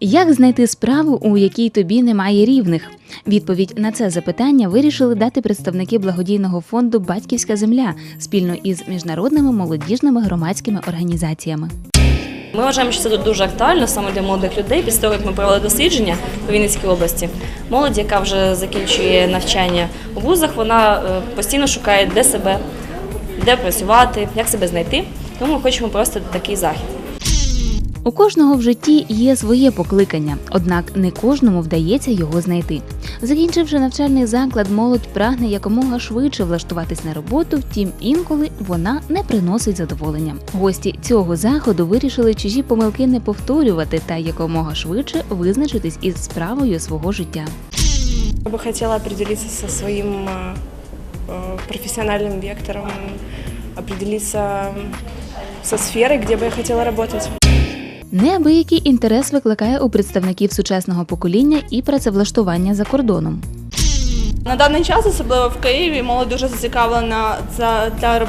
Як знайти справу, у якій тобі немає рівних? Відповідь на це запитання вирішили дати представники благодійного фонду Батьківська земля спільно із міжнародними молодіжними громадськими організаціями. Ми вважаємо, що це дуже актуально саме для молодих людей. Після того, як ми провели дослідження у Вінницькій області, молодь, яка вже закінчує навчання у вузах, вона е, постійно шукає, де себе, де працювати, як себе знайти. Тому ми хочемо провести такий захід. У кожного в житті є своє покликання, однак не кожному вдається його знайти. Закінчивши навчальний заклад, молодь прагне якомога швидше влаштуватись на роботу, втім інколи вона не приносить задоволення. Гості цього заходу вирішили чужі помилки не повторювати та якомога швидше визначитись із справою свого життя. Я бы хотела определиться со своим э, э, профессиональным вектором, определиться со сферой, где бы я хотела работать. Неабиякий інтерес викликає у представників сучасного покоління і працевлаштування за кордоном. На даний час, особливо в Києві, молодь дуже зацікавлена за для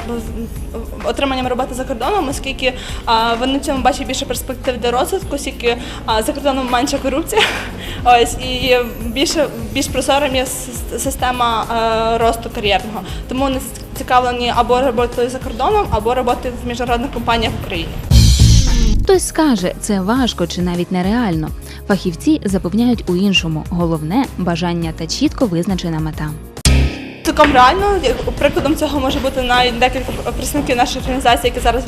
отриманням роботи за кордоном, оскільки а, вони в цьому бачать більше перспектив для розвитку, оскільки а, за кордоном менша корупція. Ось і більше більш прозорим є система е, росту кар'єрного. Тому вони зацікавлені або роботою за кордоном, або роботою в міжнародних компаніях в Україні. Хтось скаже, це важко чи навіть нереально. Фахівці запевняють у іншому. Головне бажання та чітко визначена мета. Цілком реально прикладом цього може бути навіть декілька представників нашої організації, які зараз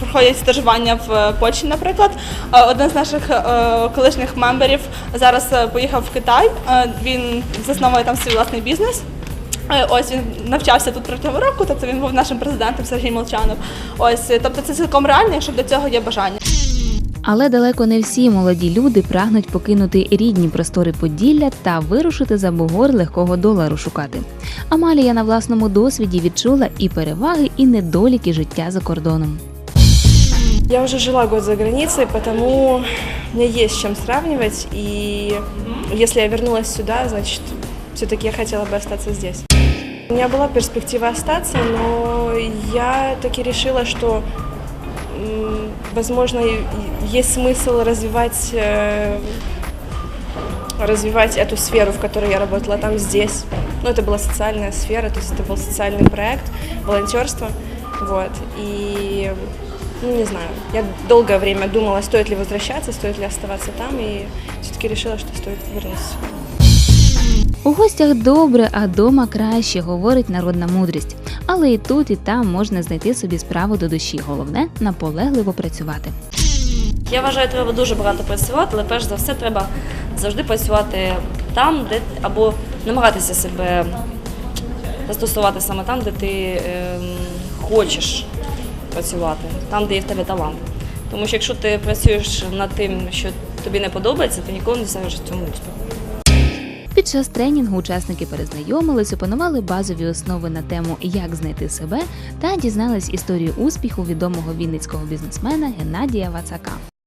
проходять стажування в Польщі, наприклад. Е, Один з наших е, колишніх мемберів зараз е, поїхав в Китай. Він засновує там свій власний бізнес. Ось він навчався тут протягом року, тобто він був нашим президентом Сергій Молчанов. Ось, тобто це цілком реально, якщо для цього є бажання. Але далеко не всі молоді люди прагнуть покинути рідні простори Поділля та вирушити за бугор легкого долару шукати. Амалія на власному досвіді відчула і переваги, і недоліки життя за кордоном. Я уже жила год за границей, потому мне есть с чем сравнивать. И если я вернулась сюда, значит, все-таки я хотела бы остаться здесь. У меня была перспектива остаться, но я таки решила, что, возможно, и- и есть смысл развивать, э, развивать эту сферу, в которой я работала там, здесь. Ну, это была социальная сфера, то есть это был социальный проект, волонтерство. Вот. И, ну, не знаю, я долгое время думала, стоит ли возвращаться, стоит ли оставаться там, и все-таки решила, что стоит вернуться. У гостях добре, а дома краще, говорить народна мудрість. Але і тут, і там можна знайти собі справу до душі. Головне наполегливо працювати. Я вважаю, треба дуже багато працювати, але перш за все треба завжди працювати там, де або намагатися себе застосувати саме там, де ти ем, хочеш працювати, там, де є в тебе талант. Тому що якщо ти працюєш над тим, що тобі не подобається, ти ніколи не в цьому успіху. Час тренінгу учасники перезнайомились, опанували базові основи на тему як знайти себе та дізнались історію успіху відомого вінницького бізнесмена Геннадія Вацака.